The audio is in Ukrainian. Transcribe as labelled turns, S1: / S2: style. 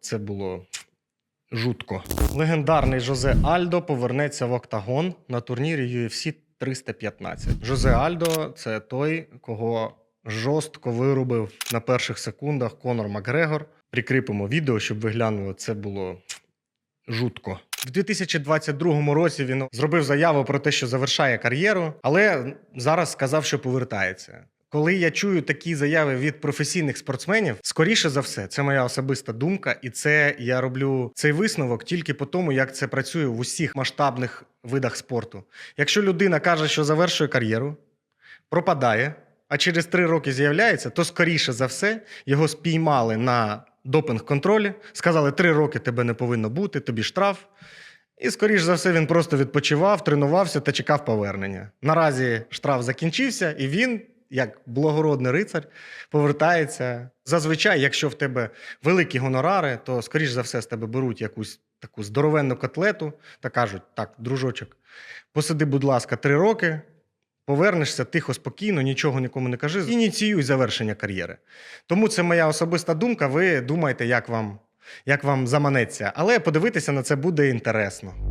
S1: Це було жутко. Легендарний Жозе Альдо повернеться в октагон на турнірі UFC 315. Жозе Альдо це той, кого жорстко вирубив на перших секундах Конор Макгрегор. Прикріпимо відео, щоб ви глянули. Це було жутко. В 2022 році він зробив заяву про те, що завершає кар'єру, але зараз сказав, що повертається. Коли я чую такі заяви від професійних спортсменів, скоріше за все, це моя особиста думка, і це я роблю цей висновок тільки по тому, як це працює в усіх масштабних видах спорту. Якщо людина каже, що завершує кар'єру, пропадає, а через три роки з'являється, то скоріше за все його спіймали на допінг-контролі, сказали, три роки тебе не повинно бути, тобі штраф. І, скоріш за все, він просто відпочивав, тренувався та чекав повернення. Наразі штраф закінчився, і він, як благородний рицар, повертається. Зазвичай, якщо в тебе великі гонорари, то, скоріш за все, з тебе беруть якусь таку здоровенну котлету та кажуть: так, дружочок, посиди, будь ласка, три роки. Повернешся тихо, спокійно, нічого нікому не кажи. Ініціюй завершення кар'єри. Тому це моя особиста думка. Ви думаєте, як вам, як вам заманеться. Але подивитися на це буде інтересно.